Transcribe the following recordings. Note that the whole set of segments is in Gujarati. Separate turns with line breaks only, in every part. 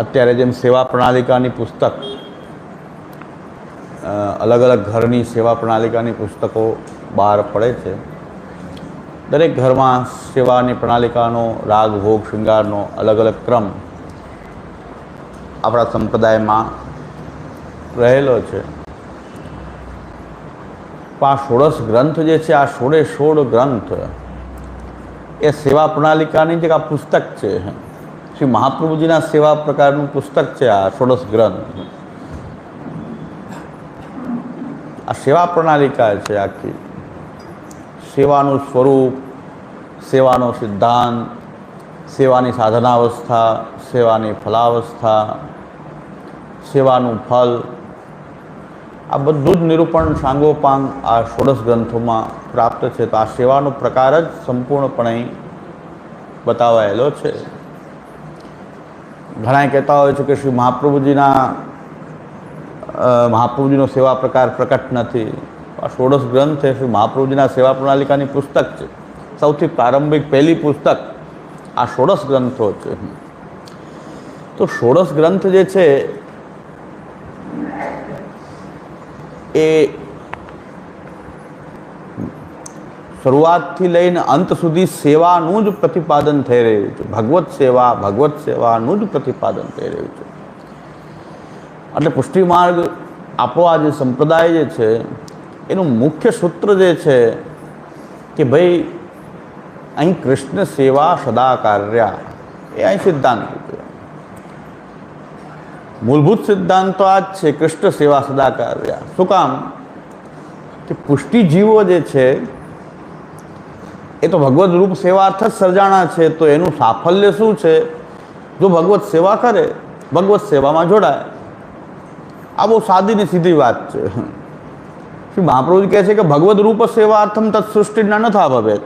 અત્યારે જેમ સેવા પ્રણાલિકાની પુસ્તક અલગ અલગ ઘરની સેવા પ્રણાલિકાની પુસ્તકો બહાર પડે છે. દરેક ઘરમાં સેવાની પ્રણાલિકાનો રાગ, ભોગ, શૃંગારનો અલગ અલગ ક્રમ આપણા સંપ્રદાયમાં રહેલો છે. પણ આ ષોડશ ગ્રંથ જે છે, આ સોળે સોળ ગ્રંથ એ સેવા પ્રણાલિકાની જે આ પુસ્તક છે. શ્રી મહાપ્રભુજીના સેવા પ્રકારનું પુસ્તક છે આ ષોડશ ગ્રંથ. આ સેવા પ્રણાલિકા છે આખી. સેવાનું સ્વરૂપ, સેવાનો સિદ્ધાંત, સેવાની સાધનાવસ્થા, સેવાની ફલાવસ્થા, સેવાનું ફલ આ બધું જ નિરૂપણ સાંગોપાંગ આ ષોડશ ગ્રંથોમાં પ્રાપ્ત છે. તો આ સેવાનો પ્રકાર જ સંપૂર્ણપણે બતાવાયેલો છે. ઘણા કહેતા હોય છે કે શ્રી મહાપ્રભુજીના મહાપ્રભુજીનો સેવા પ્રકાર પ્રકટ નથી. આ ષોડશ ગ્રંથ છે, શ્રી મહાપ્રભુજીના સેવા પ્રણાલિકાની પુસ્તક છે. સૌથી પ્રારંભિક પહેલી પુસ્તક આ ષોડશ ગ્રંથો છે. તો ષોડશ ગ્રંથ જે છે, એ શરૂઆતથી લઈને અંત સુધી સેવાનું જ પ્રતિપાદન થઈ રહ્યું છે. ભગવત સેવા, ભગવત સેવાનું જ પ્રતિપાદન થઈ રહ્યું છે. એટલે પુષ્ટિ માર્ગ આપણો આ જે સંપ્રદાય જે છે, એનું મુખ્ય સૂત્ર જે છે કે ભાઈ અહીં કૃષ્ણ સેવા સદા કાર્યા એ અહીં સિદ્ધાંત મૂળભૂત સિદ્ધાંત તો આ જ છે, કૃષ્ણ સેવા સદા કાર્યા શું કામ? કે પુષ્ટિજીવો જે છે એ તો ભગવદ્ રૂપ સેવાર્થ જ સર્જાણા છે, તો એનું સાફલ્ય શું છે? જો ભગવત સેવા કરે ભગવત સેવામાં જોડાય, આ બહુ સાદી ને સીધી વાત છે. શ્રી મહાપ્રભુજી કહે છે કે ભગવદ રૂપ સેવાર્થમ તત્ સૃષ્ટિના નથા ભવે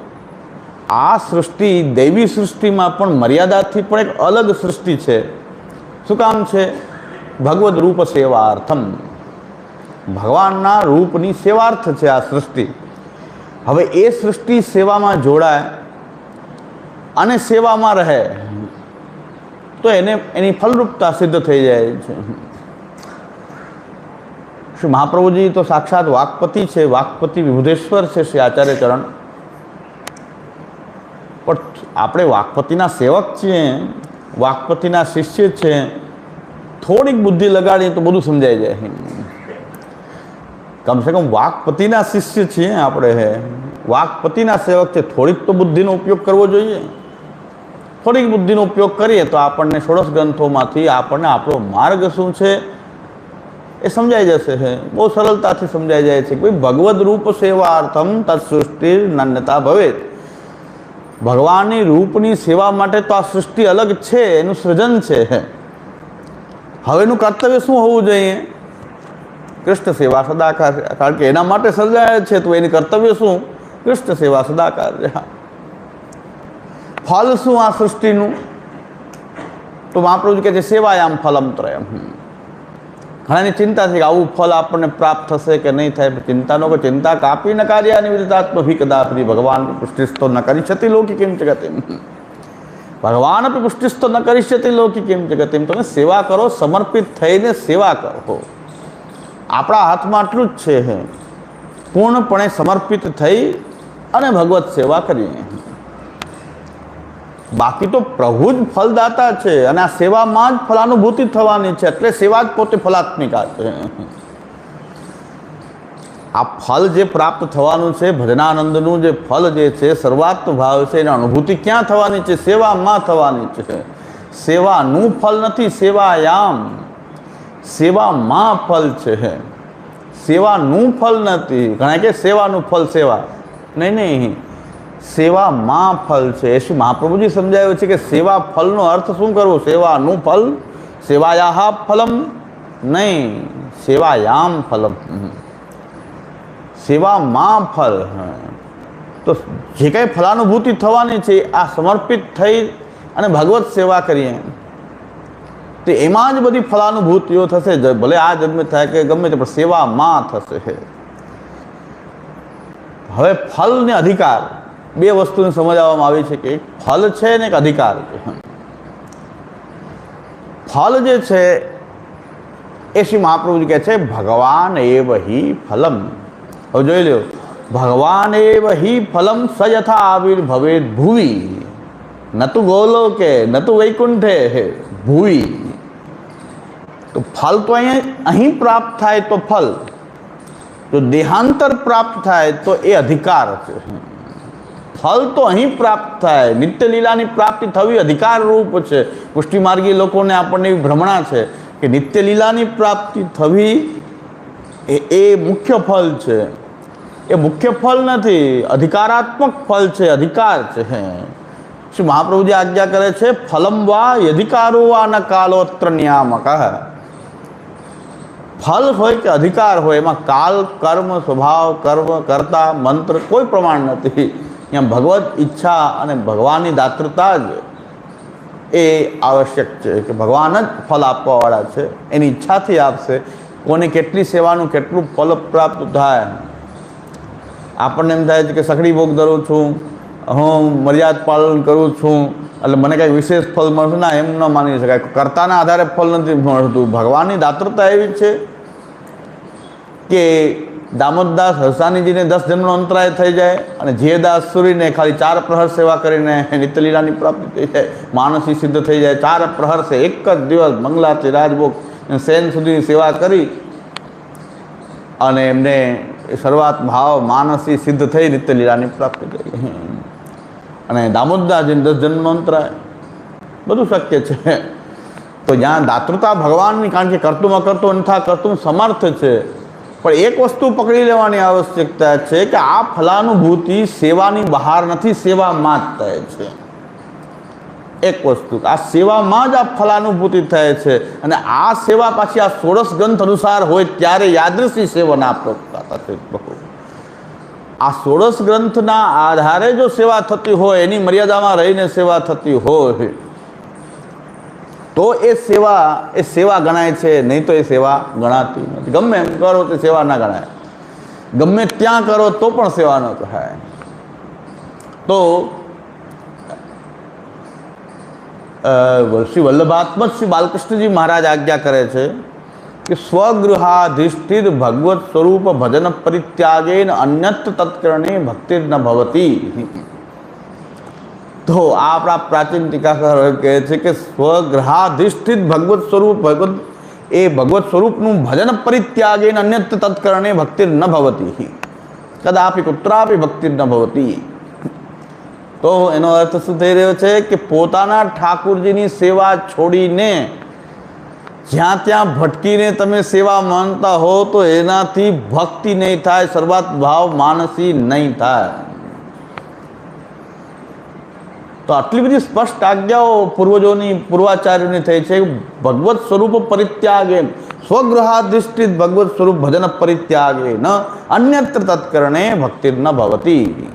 આ સૃષ્ટિ દૈવી સૃષ્ટિમાં પણ મર્યાદાથી પણ એક અલગ સૃષ્ટિ છે. શું કામ છે? ભગવદ રૂપ સેવાર્થમ ભગવાનના રૂપની સેવાર્થ છે આ સૃષ્ટિ. હવે એ સૃષ્ટિ સેવામાં જોડાય અને સેવામાં રહે, તો એને, એની ફલરૂપતા સિદ્ધ થઈ જાય છે. શ્રી મહાપ્રભુજી તો સાક્ષાત વાકપતિ છે, વાકપતિ વિભુદેશ્વર છે શ્રી આચાર્ય ચરણ. પણ આપણે વાકપતિના સેવક છીએ, વાકપતિના શિષ્ય છે થોડીક બુદ્ધિ લગાડીએ તો બધું સમજાઈ જાય. કમસે કમ વાકપતિના શિષ્ય છીએ આપણે હે. વાકપતિના સેવક છે, થોડીક તો બુદ્ધિનો ઉપયોગ કરવો જોઈએ. થોડીક બુદ્ધિનો ઉપયોગ કરીએ તો આપણને ષોડશ ગ્રંથોમાંથી આપણને આપણો માર્ગ શું છે એ સમજાઈ જશે હે. બહુ સરળતાથી સમજાઈ જાય છે કે ભાઈ ભગવદ રૂપ સેવાર્થમ તત્સૃષ્ટિ નાન્યતા ભવે ભગવાનની રૂપની સેવા માટે તો આ સૃષ્ટિ અલગ છે, એનું સૃજન છે હવેનું કર્તવ્ય શું હોવું જોઈએ? કૃષ્ણ સેવા સદાકાર. કારણ કે એના માટે સર્જાયેલ છે, તો એની કર્તવ્ય શું? કૃષ્ણ સેવા સદાકાર ફલ શું આ સૃષ્ટિનું? તો મહાપ્રભુ કહે છે, સેવાયામ ફલમ ત્રયમ. ઘણાની ચિંતા છે કે આવું ફળ આપણને પ્રાપ્ત થશે કે નહીં થાય ચિંતાનો કે ચિંતા કાપી ન કાર્ય નિવૃત્તાત્મભી કદાપી ભગવાન પુષ્ટિસ્તો ન કરી છતી લોકી કેમ જગતિમ ભગવાન પુષ્ટિસ્તો ન કરી છતી લોકી કેમ જગતે. તમે સેવા કરો, સમર્પિત થઈને સેવા કરો. આપણા હાથમાં આટલું જ છે હે. પૂર્ણપણે સમર્પિત થઈ અને ભગવત સેવા કરીએ બાકી તો પ્રભુ જ ફલદાતા છે અને આ સેવામાં જ ફલાનુભૂતિ થવાની છે. એટલે સેવા જ પોતે ફલાત્મિકા છે આ ફલ જે પ્રાપ્ત થવાનું છે, ભજનાનંદનું જે ફલ જે છે, સર્વાત્મ ભાવ છે, એની અનુભૂતિ ક્યાં થવાની છે? સેવામાં થવાની છે. સેવાનું ફલ નથી, સેવાયામ. સેવામાં ફલ છે. સેવાનું ફલ નથી. ઘણા કે સેવાનું ફલ સેવા. નહીં નહીં. સેવામાં ફલ છે. એ શું મહાપ્રભુજી સમજાવ્યું છે કે સેવા ફલનો અર્થ શું કરવો? સેવાનું ફલ સેવાયા ફલમ. નહીં, સેવાયામ ફલમ. સેવામાં ફલ. તો જે કંઈ ફલાનુભૂતિ થવાની છે, આ સમર્પિત થઈ અને ભગવત સેવા કરીએ. તો એમાં જ બધી ફલાનુભૂતિઓ થશે. ભલે આ જન્મે થાય કે ગમે તે, પણ સેવામાં થશે. હવે ફલ ને અધિકાર. બે વસ્તુને સમજાવવામાં આવી છે કે એક ફલ છે ને એક અધિકાર છે. ફલ જે છે, એ શ્રી મહાપ્રભુજી કહે છે, ભગવાન એવ હિ ફલમ. હવે જોઈ લો ભગવાન એવ હિ ફલમ સયથા આવિર્ભવે ભુવિ ન તું ગોલોકે ન તું વૈકુંઠે ભુવિ. તો ફલ તો અહીંયા અહીં પ્રાપ્ત થાય તો ફલ જો દેહાંતર પ્રાપ્ત થાય તો એ અધિકાર છે ફલ તો અહીં પ્રાપ્ત થાય નિત્ય લીલાની પ્રાપ્તિ થવી અધિકાર રૂપ છે પુષ્ટિમાર્ગી લોકોને આપણને એવી ભ્રમણા છે કે નિત્ય લીલાની પ્રાપ્તિ થવી એ એ મુખ્ય ફલ છે એ મુખ્ય ફલ નથી અધિકારાત્મક ફલ છે અધિકાર છે શ્રી મહાપ્રભુજી આજ્ઞા કરે છે ફલમ વા અધિકારો વા ન કાલોત્ર નિયામક ફલ હોય કે અધિકાર હોય, એમાં કાલ, કર્મ, સ્વભાવ, કર્મ, કરતા, મંત્ર કોઈ પ્રમાણ નથી. ત્યાં ભગવત ઈચ્છા અને ભગવાનની દાતૃતા જ એ આવશ્યક છે કે ભગવાન જ ફલ આપવાવાળા છે, એની ઈચ્છાથી આપશે. કોને કેટલી સેવાનું, કેટલું ફલ પ્રાપ્ત થાય. આપણને એમ થાય છે કે સખડી ભોગ ધરું છું હું મર્યાદ પાલન કરું છું. એટલે મને કંઈક વિશેષ ફળ મળશે? ના, એમ ન માની શકાય. કર્તાના આધારે ફલ નથી મળતું. ભગવાનની દાતૃતા એવી છે કે દામોદદાસ હરસાનીજીને દસ જન્મનો અંતરાય થઈ જાય અને જીયદાસ દાસ સુરીને ખાલી ચાર પ્રહર સેવા કરીને નિત્યલીલાની પ્રાપ્તિ થઈ જાય માનસી સિદ્ધ થઈ જાય, ચાર પ્રહર છે એક જ દિવસ મંગલાથી રાજભોગ સેન સુધીની સેવા કરી અને એમને શરૂઆત ભાવ માનસી સિદ્ધ થઈ નિત્યલીલાની પ્રાપ્તિ કરી. અને દામોદદાસજીને દસ અંતરાય બધું શક્ય છે. તો જ્યાં દાતૃતા ભગવાનની કારણ કે કરતું અકર્તું અંથા કરતું સમર્થ છે. પણ એક વસ્તુ પકડી લેવાની આવશ્યકતા છે કે આ ફલાનુભૂતિ સેવાની બહાર નથી, સેવામાં જ થાય છે. એક વસ્તુ, આ સેવામાં જ આ ફલાનુભૂતિ થાય છે. અને આ સેવા પાછી આ સોળસ ગ્રંથ અનુસાર હોય ત્યારે યાદૃશી સેવન આ પ્રકાતા બહુ આ સોળસ ગ્રંથના આધારે જો સેવા થતી હોય, એની મર્યાદામાં રહીને સેવા થતી હોય, તો એ સેવા એ સેવા ગણાય છે, નહીં તો એ સેવા ગણાતી નથી. ગમે એમ કરો તો સેવા ના ગણાય. ગમે ત્યાં કરો તો પણ સેવા ન કહાય તો શ્રી વલ્લભાત્મક શ્રી બાલકૃષ્ણજી મહારાજ આજ્ઞા કરે છે કે સ્વગૃહાધિષ્ઠિત ભગવત સ્વરૂપ ભજન પરિત્યાગેન અન્યત તત્કરણે ભક્તિ ન ભવતી. તો આ આપણા પ્રાચીન ટીકાકાર કહે છે કે સ્વગૃહાધિષ્ઠિત ભગવત સ્વરૂપ ભગવત એ ભગવત સ્વરૂપનું ભજન પરિત્યાગેન અન્યત તત્કરણે ભક્તિ ન ભવતી. કદાપી કુત્રાપી ભક્તિ ન ભવતી. તો એનો અર્થ શું થઈ રહ્યો છે કે પોતાના ઠાકુરજીની સેવા છોડીને જ્યાં ત્યાં ભટકીને તમે સેવા માનતા હો તો એનાથી ભક્તિ નહીં થાય સર્વાત ભાવ માનસી નહીં થાય. તો આટલી બધી સ્પષ્ટ આજ્ઞાઓ પૂર્વજોની, પૂર્વાચાર્યોની થઈ છે. ભગવત સ્વરૂપ પરિત્યાગે સ્વગ્રહાધિષ્ઠિત ભગવત સ્વરૂપ ભજન પરિત્યાગે ન, અન્યત્ર તત્કરણે ભક્તિ ન ભવતી.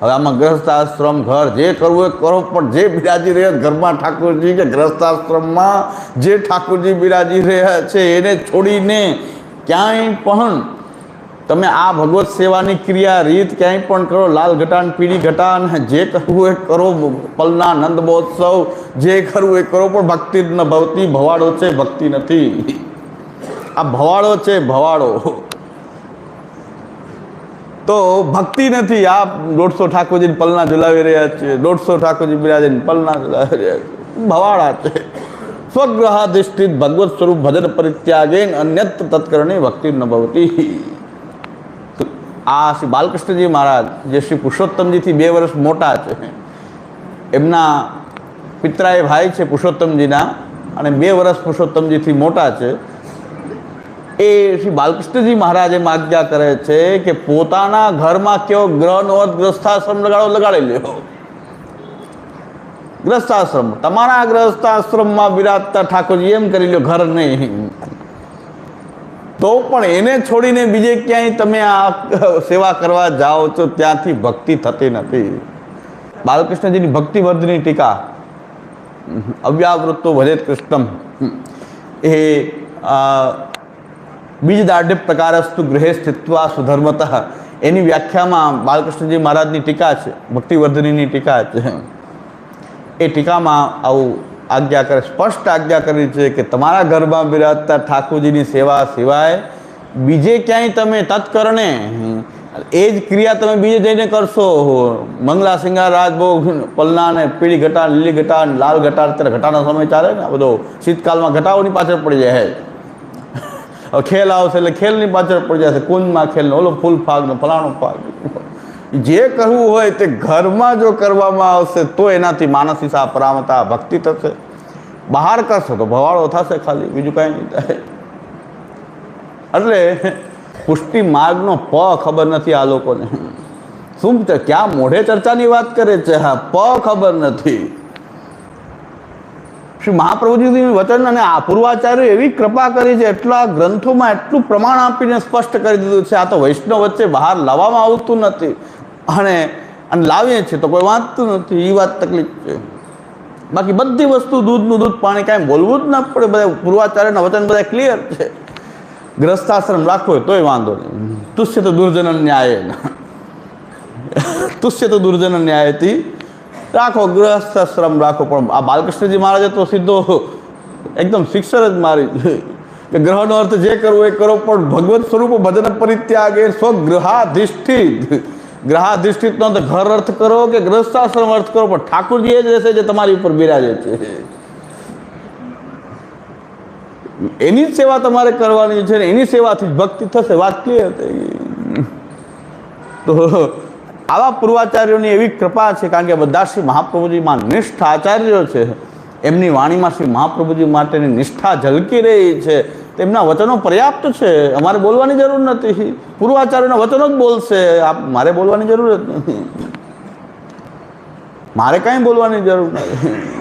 હવે આમાં ગ્રહસ્થાશ્રમ ઘર જે કરવું એ કરો, પણ જે બિરાજી રહ્યા ઘરમાં ઠાકોરજી કે ગ્રહસ્થાશ્રમમાં જે ઠાકોરજી બિરાજી રહ્યા છે, એને છોડીને ક્યાંય પણ તમે આ ભગવત સેવાની ક્રિયા, રીત ક્યાંય પણ કરો, લાલ ઘટાન, પીળી ઘટાન, જે કરવું એ કરો, પલના નંદ મહોત્સવ, જે કરવું એ કરો, પણ ભક્તિ ન ભવતી, ભવાડો છે, ભક્તિ નથી. આ ભવાડો છે, ભવાડો. તો ભક્તિ નથી. આ દોઢસો ઠાકોરજીને પલના ઝુલાવી રહ્યા છે દોઢસો ઠાકોરજી બિરાજીને પલના ઝુલાવી રહ્યા છે. ભવાડા છે. સ્વગ્રહાધિષ્ઠિત ભગવત સ્વરૂપ ભજન પરિત્યાગેન અન્યત તત્કરણી ભક્તિ ન ભવતી. આ શ્રી બાલકૃષ્ણજી મહારાજ, જે શ્રી પુરુષોત્તમજીથી બે વર્ષ મોટા છે, એમના પિતરાએ ભાઈ છે પુરુષોત્તમજીના અને બે વર્ષ પુરુષોત્તમજીથી મોટા છે. એ શ્રી બાલકૃષ્ણજી મહારાજ આજ્ઞા કરે છે કે પોતાના ઘરમાં કયો ગ્રહ નો ગ્રસ્થાશ્રમ લગાડો, લગાડી લ્યો. ગ્રસ્થાશ્રમ. તમારા ગ્રસ્થાશ્રમમાં બિરાજતા ઠાકોરજી એમ કરી લ્યો, ઘર નહીં. તો પણ એને છોડીને બીજે ક્યાંય તમે આ સેવા કરવા જાઓ છો, ત્યાંથી ભક્તિ થતી નથી. બાલકૃષ્ણજીની ભક્તિવર્ધની ટીકા. અવ્યાવૃત્તો ભજેત કૃષ્ણમ. એ અ, બીજ દાઢ્ય પ્રકારસ્તુ ગૃહે સ્થિત્વા સુધર્મત. એની વ્યાખ્યામાં બાલકૃષ્ણજી મહારાજની ટીકા છે ભક્તિવર્ધનીની ટીકા છે. એ ટીકામાં આવું આજ્ઞા કરે સ્પષ્ટ આજ્ઞા કરી છે કે તમારા ઘરમાં બિરાજતા ઠાકોરજીની સેવા સિવાય બીજે ક્યાંય તમે તત્કરણે એ જ ક્રિયા તમે બીજે જઈને કરશો. મંગલા સિંગાર રાજભોગ પલના ને પીળી ઘટા લીલી ઘટા લાલ ઘટા અત્યારે ઘટાનો સમય ચાલે ને આ બધો શીતકાલમાં ઘટાઓની પાછળ પડી જાય ખેલ આવશે એટલે ખેલની પાછળ પડી જશે. કુંજમાં ખેલ ઓલો ફૂલ ફાગ ને ફલાણો ફાગ. જે કરવું હોય તે ઘરમાં જો કરવામાં આવશે તો એનાથી માનસિક પરામતા ભક્તિ થશે. બહાર કરશો તો ભવાળો થશે ખાલી, બીજું કાંઈ નહીં થાય. એટલે પુષ્ટિ માર્ગનો પ ખબર નથી આ લોકોને. શું ક્યાં મોઢે ચર્ચાની વાત કરે છે? હા, પ ખબર નથી. શ્રી મહાપ્રભુજીનું વચન અને આ પૂર્વાચાર્ય એવી કૃપા કરી છે, એટલા ગ્રંથોમાં એટલું પ્રમાણ આપીને સ્પષ્ટ કરી દીધું છે, આ તો વૈષ્ણવ વચ્ચે બહાર લાવવામાં આવતું નથી. અને અને લાવીએ છીએ તો કોઈ વાંચતું નથી એ વાત તકલીફ છે. બાકી બધી વસ્તુ દૂધનું દૂધ, પાણી કાંઈ બોલવું જ ના પડે, બધા પૂર્વાચાર્યના વચન બધા ક્લિયર છે. ગ્રસ્તાશ્રમ રાખવો હોય તોય વાંધો નહીં. તુષ્ય તો દુર્જન ન્યાય તુષ્ય તો દુર્જન ન્યાયથી રાખો ગ્રસ્તાશ્રમ રાખો, પણ આ બાલકૃષ્ણજી મહારાજે તો સીધો એકદમ શિક્ષર જ મારી કે ગ્રહનો અર્થ જે કરવો એ કરો, પણ ભગવત સ્વરૂપ ભજન પરિત્યાગે સ્વગ્રહાધિષ્ઠિત ગ્રહાધિષ્ઠિત નો તો ઘર અર્થ કરો કે ગ્રસ્તાશ્રમ અર્થ કરો, પણ ઠાકુરજી એ જ રહેશે જે તમારી ઉપર બિરાજે છે. એની જ સેવા તમારે કરવાની છે એની સેવાથી ભક્તિ થશે, વાત ક્લિયર થઈ તો આવા પૂર્વાચાર્યોની એવી કૃપા છે કારણ કે બધા શ્રી મહાપ્રભુજીમાં નિષ્ઠ આચાર્યો છે. એમની વાણીમાં શ્રી મહાપ્રભુજી માટેની નિષ્ઠા ઝલકી રહી છે. તેમના વચનો પર્યાપ્ત છે. અમારે બોલવાની જરૂર નથી. પૂર્વાચાર્યોના વચનો જ બોલશે. આપ મારે બોલવાની જરૂર જ નથી. મારે કાંઈ બોલવાની જરૂર નથી.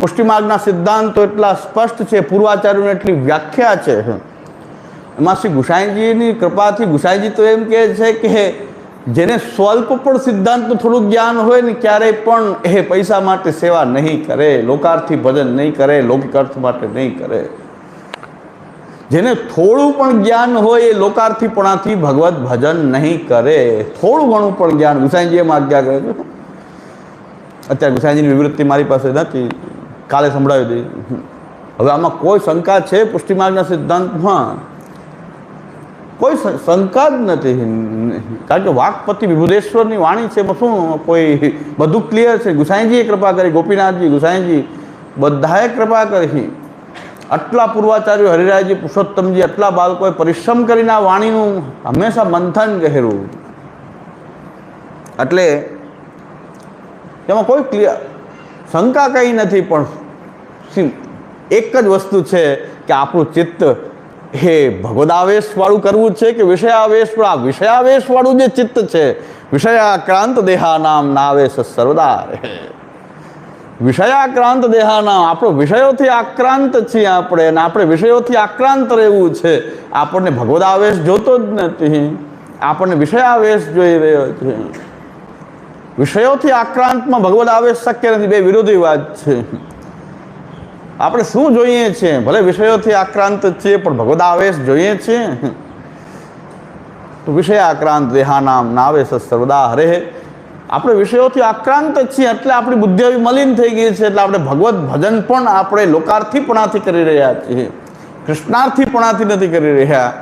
પુષ્ટિમાર્ગના સિદ્ધાંતો એટલા સ્પષ્ટ છે. પૂર્વાચાર્યોની એટલી વ્યાખ્યા છે. એમાં શ્રી ગુસાઈજીની કૃપાથી ગુસાઈજી તો એમ કહે છે કે જેને સ્વલ્પ પણ સિદ્ધાંતનું થોડું જ્ઞાન હોય ને ક્યારેય પણ એ પૈસા માટે સેવા નહીં કરે, લોકાર્થી ભજન નહીં કરે, લૌકિક અર્થ માટે નહીં કરે. જેને થોડું પણ જ્ઞાન હોય એ લોકાર્થીપણાથી ભગવત ભજન નહીં કરે. થોડું ઘણું પણ જ્ઞાન, ગુસાઈજી એમ આજ્ઞા કરે છે. અત્યારે ગુસાઈજીની વિવૃત્તિ મારી પાસે નથી કાલે સંભળાવી દઈ હવે આમાં કોઈ શંકા છે પુષ્ટિમાર્ગના સિદ્ધાંતમાં કોઈ શંકા જ નથી. કારણ કે વાકપતિ વિભુદેશ્વરની વાણી છે, એમાં શું કોઈ બધું ક્લિયર છે? ગુસાઈજીએ કૃપા કરી, ગોપીનાથજી, ગુસાઈજી, બધાએ કૃપા કરી. આટલા પૂર્વાચાર્ય હરિરાયજી, પુરુષોત્તમજી, આટલા બાળકોએ પરિશ્રમ કરીને આ વાણીનું હંમેશા મંથન કહેરું એટલે એમાં કોઈ ક્લિયર શંકા કંઈ નથી, પણ એક જ વસ્તુ છે કે આપણું ચિત્ત એ ભગવદાવેશવાળું કરવું છે કે વિષયાવેશ આ વિષયાવેશવાળું જે ચિત્ત છે, વિષયાક્રાંત દેહાનામ નાવેશ સર્વદા વિષયાક્રાંત દેહાનામ, આપણો વિષયોથી આક્રાંત છીએ આપણે અને આપણે વિષયોથી આક્રાંત રહેવું છે. આપણને ભગવદાવેશ જોતો જ નથી. આપણને વિષયાવેશ જોઈ રહ્યો છે. વિષયોથી આક્રાંતમાં ભગવદ આવેશ શક્ય નથી. બે વિરોધી વાત છે. આપણે શું જોઈએ છીએ? ભલે વિષયોથી આક્રાંત છીએ, પણ ભગવદ આવેશ જોઈએ છીએ. તો વિષય આક્રાંત, દેહાનામ, નાવેશ સર્વદા હરે. આપણે વિષયોથી આક્રાંત છીએ એટલે આપણી બુદ્ધિ આવી મલિન થઈ ગઈ છે એટલે આપણે ભગવત ભજન પણ આપણે લોકાર્થીપણાથી કરી રહ્યા છીએ. કૃષ્ણાર્થીપણાથી નથી કરી રહ્યા.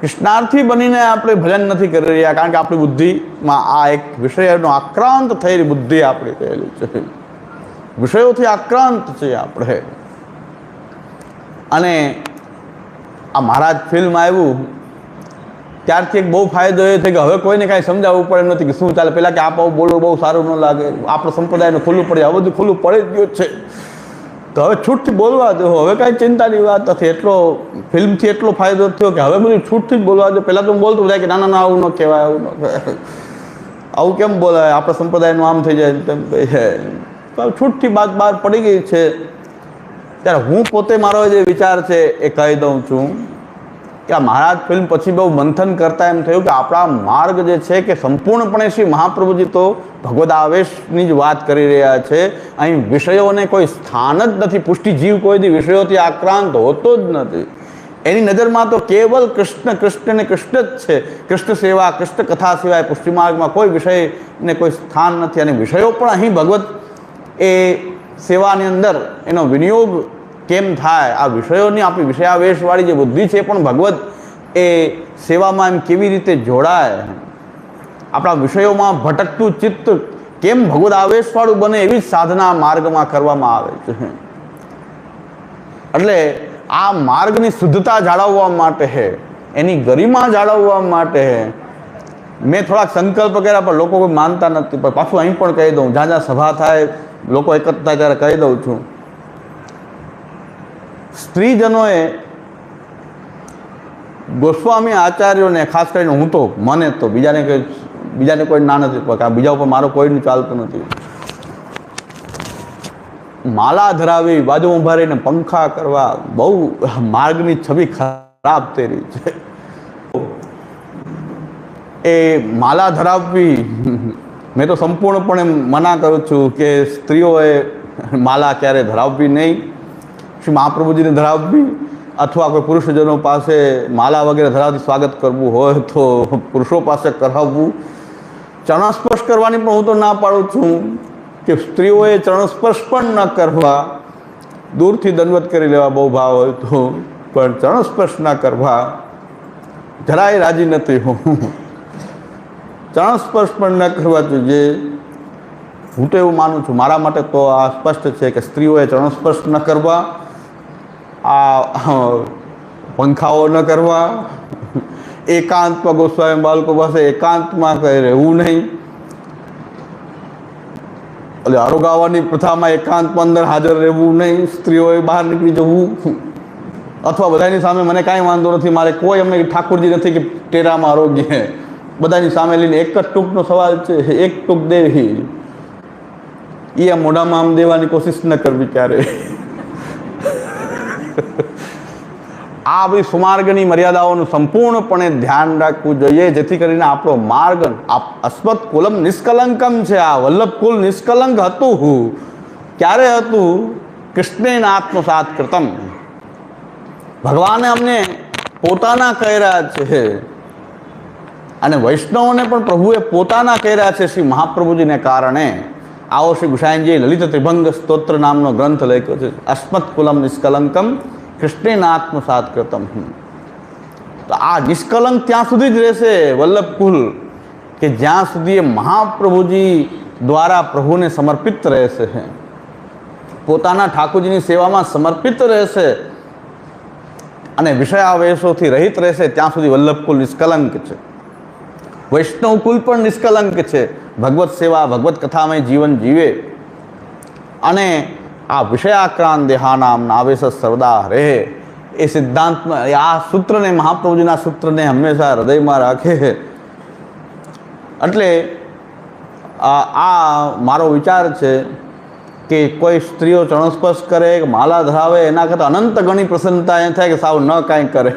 કૃષ્ણાર્થી બનીને આપણે ભજન નથી કરી રહ્યા, કારણ કે આપણી બુદ્ધિમાં આ એક વિષયનો આક્રાંત થયેલી બુદ્ધિ આપણી થયેલી છે. વિષયોથી આક્રાંત છે આપણે. અને આ મહારાજ ફિલ્મ આવ્યું, ત્યારથી એક બહુ ફાયદો એ થયો કે હવે કોઈને કાંઈ સમજાવવું પડે નથી કે શું ચાલે. પહેલાં કે આપ આવું બોલવું બહુ સારું ન લાગે, આપણો સંપ્રદાયને ખુલ્લું પડે હવે બધું ખુલ્લું પડે જ ગયું છે. તો હવે છૂટથી બોલવા દો, હવે કાંઈ ચિંતાની વાત નથી. એટલો ફિલ્મથી એટલો ફાયદો થયો કે હવે બધું છૂટથી જ બોલવા દો. પહેલાં તો હું બોલતો થાય કે ના ના આવું ન કહેવાય, આવું ન આવું કેમ બોલાય? આપણા સંપ્રદાયનું આમ થઈ જાય તેમ. થઈ જાય છૂટથી બાદ બહાર પડી ગઈ છે. ત્યારે હું પોતે મારો જે વિચાર છે એ કહી દઉં છું કે આ મહારાજ ફિલ્મ પછી બહુ મંથન કરતા એમ થયું કે આપણા માર્ગ જે છે કે સંપૂર્ણપણે શ્રી મહાપ્રભુજી તો ભગવદ આવેશની જ વાત કરી રહ્યા છે. અહીં વિષયોને કોઈ સ્થાન જ નથી. પુષ્ટિ જીવ કોઈ દી વિષયોથી આક્રાંત હોતો જ નથી. એની નજરમાં તો કેવલ કૃષ્ણ કૃષ્ણ ને કૃષ્ણ જ છે. કૃષ્ણ સેવા, કૃષ્ણ કથા સિવાય પુષ્ટિ માર્ગમાં કોઈ વિષયને કોઈ સ્થાન નથી. અને વિષયો પણ અહીં ભગવત એ સેવાની અંદર એનો વિનિયોગ કેમ થાય, આ વિષયોની આપણી વિષયાવેશવાળી જે બુદ્ધિ છે પણ ભગવત એ સેવામાં એમ કેવી રીતે જોડાય? આપણા વિષયોમાં ભટકતું ચિત્ત કેમ ભગવદ આવેશવાળું બને એવી જ સાધના માર્ગમાં કરવામાં આવે છે. એટલે આ માર્ગની શુદ્ધતા જાળવવા માટે હે એની ગરિમા જાળવવા માટે હે મેં થોડાક સંકલ્પ કર્યા પણ લોકો કોઈ માનતા નથી. પણ પાછું અહીં પણ કહી દઉં, જ્યાં જ્યાં સભા થાય લોકો એકત્ર થાય ત્યારે કહી દઉં છું. સ્ત્રીજનોએ ગોસ્વામી આચાર્યોને ખાસ કરીને હું તો મને તો, બીજાને કંઈ બીજાને કોઈ ના નથી બીજા ઉપર મારો કોઈનું ચાલતું નથી. માલા ધરાવી બાજુ ઊભા રહીને પંખા કરવા બહુ માર્ગની છબી ખરાબ થઈ રહી છે. એ માલા ધરાવવી મેં તો સંપૂર્ણપણે મના કરું છું કે સ્ત્રીઓએ માલા ક્યારે ધરાવવી નહીં. શ્રી મહાપ્રભુજીને ધરાવવી અથવા કોઈ પુરુષજનો પાસે માલા વગેરે ધરાવતી સ્વાગત કરવું હોય તો પુરુષો પાસે કરાવવું. ચરણ સ્પર્શ કરવાની પણ હું તો ના પાડું છું કે સ્ત્રીઓએ ચરણસ્પર્શ પણ ન કરવા. દૂરથી દંડવત કરી લેવા બહુ ભાવ હોય તો, પણ ચરણ સ્પર્શ ના કરવા જરાય રાજી નથી હું. ચરણ સ્પર્શ પણ ન કરવા જોઈએ. હું તો એવું માનું છું, મારા માટે તો આ સ્પષ્ટ છે કે સ્ત્રીઓએ ચરણ સ્પર્શ ન કરવા, આ પંખાઓ ન કરવા, એકાંતમાં ગોસ્વામી બાળકો પાસે એકાંતમાં કંઈ રહેવું નહીં. એટલે આરોગાવાની પ્રથામાં એકાંતમાં અંદર હાજર રહેવું નહીં, સ્ત્રીઓએ બહાર નીકળી જવું. અથવા બધાની સામે મને કાંઈ વાંધો નથી, મારે કોઈ અમે ઠાકોરજી નથી કે ટેરામાં આરોગ્ય. બધાની સામે લઈને એક જ ટૂંકનો સવાલ છે એક ટૂંક દેવી એ આ મોઢામાં આમ દેવાની કોશિશ ન કરવી ક્યારે? આ બધી સુમાર્ગની મર્યાદાઓનું સંપૂર્ણપણે ધ્યાન રાખવું જોઈએ, જેથી કરીને આપણો માર્ગ અસ્મત કુલમ નિષ્કલંકમ છે આ, વલ્લભ કુલ નિષ્કલંક હતું ક્યારે હતું? કૃષ્ણેન આત્મસાત કૃતમ ભગવાને અમને પોતાના કર્યા છે અને વૈષ્ણવોને પણ પ્રભુએ પોતાના કર્યા છે શ્રી મહાપ્રભુજીને કારણે આવો શ્રી ગુસાઈનજીએ લલિત ત્રિભંગ સ્તોત્ર નામનો ગ્રંથ લખ્યો છે. અસ્મત કુલમ નિષ્કલંકમ કૃષ્ણેન આત્મસાત કૃતમ તો આ નિષ્કલંક ત્યાં સુધી જ રહેશે વલ્લભ કુલ, કે જ્યાં સુધી એ મહાપ્રભુજી દ્વારા પ્રભુને સમર્પિત રહેશે. પોતાના ઠાકોરજીની સેવામાં સમર્પિત રહેશે અને વિષયાવેશોથી રહિત રહેશે, ત્યાં સુધી વલ્લભ કુલ નિષ્કલંક છે. વૈષ્ણવ કુલ પણ નિષ્કલંક છે. ભગવત સેવા, ભગવત કથામય જીવન જીવે. અને આ વિષયાક્રાંત દેહાનામ નાવેશ સર્વદા રહે એ સિદ્ધાંતમાં આ સૂત્રને, મહાપ્રભુજીના સૂત્રને હંમેશા હૃદયમાં રાખે એટલે આ મારો વિચાર છે કે કોઈ સ્ત્રીઓ ચરણસ્પર્શ કરે માલા ધરાવે, એના કરતાં અનંત ગણી પ્રસન્નતા એ થાય કે સાવ ન કાંઈ કરે.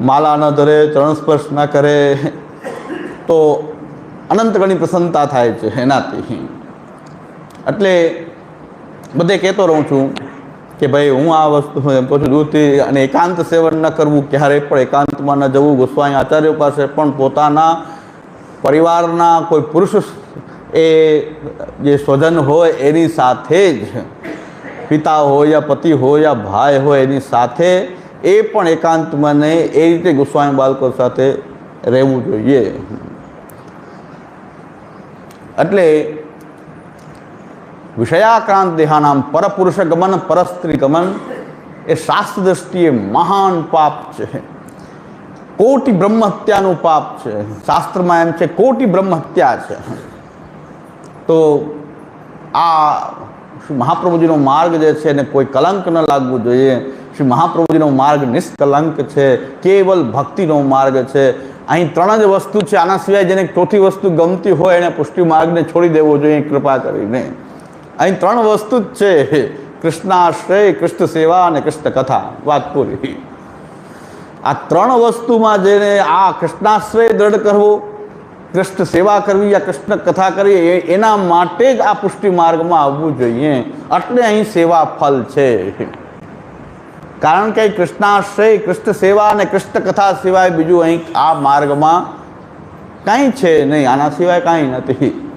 માલા ન ધરે ચરણસ્પર્શ ન કરે, તો અનંત ગણી પ્રસન્નતા થાય છે એનાથી. એટલે બધે કહેતો રહું છું કે ભાઈ હું આ વસ્તુ એમ કહું છું, દૂરથી અને એકાંત સેવન ન કરવું ક્યારેય પણ, એકાંતમાં ન જવું. ગોસ્વામી આચાર્ય પાસે પણ પોતાના પરિવારના કોઈ પુરુષ એ જે સ્વજન હોય એની સાથે જ, પિતા હોય યા પતિ હોય યા ભાઈ હોય, એની સાથે એ પણ એકાંતમાં નહીં એ રીતે ગોસ્વામી બાળકો સાથે રહેવું જોઈએ. એટલે વિષયાક્રાંત દેહાનામ પરપુરુષ ગમન, પરસ્ત્રી ગમન એ શાસ્ત્ર દ્રષ્ટિએ મહાન પાપ છે. કોટી બ્રહ્મહત્યાનું પાપ છે. શાસ્ત્રમાં એમ છે, કોટી બ્રહ્મહત્યા છે. તો આ મહાપ્રભુજીનો માર્ગ જે છે એને કોઈ કલંક ન લાગવું જોઈએ. શ્રી મહાપ્રભુજીનો માર્ગ નિષ્કલંક છે, કેવલ ભક્તિનો માર્ગ છે. અહીં ત્રણ જ વસ્તુ છે, આના સિવાય જેને ચોથી વસ્તુ ગમતી હોય એને પુષ્ટિ માર્ગને છોડી દેવો જોઈએ, કૃપા કરીને. અહીં ત્રણ વસ્તુ જ છે કૃષ્ણાશ્રય, કૃષ્ણ સેવા અને કૃષ્ણ કથા. વાત પૂરી. આ ત્રણ વસ્તુમાં જેને આ કૃષ્ણાશ્રય દ્રઢ કરવો, કૃષ્ણ સેવા કરવી યા કૃષ્ણ કથા કરવી એના માટે જ આ પુષ્ટિ માર્ગમાં આવવું જોઈએ. એટલે અહીં સેવા ફલ છે. કારણ કે કૃષ્ણાશ્રય, કૃષ્ણ સેવા અને કૃષ્ણ કથા સિવાય બીજું અહીં આ માર્ગમાં કાંઈ છે નહીં. આના સિવાય કાંઈ નથી.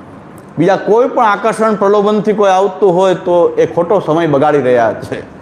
બીજા કોઈ પણ આકર્ષણ પ્રલોભનથી કોઈ આવતું હોય તો એ ખોટો સમય બગાડી રહ્યા છે.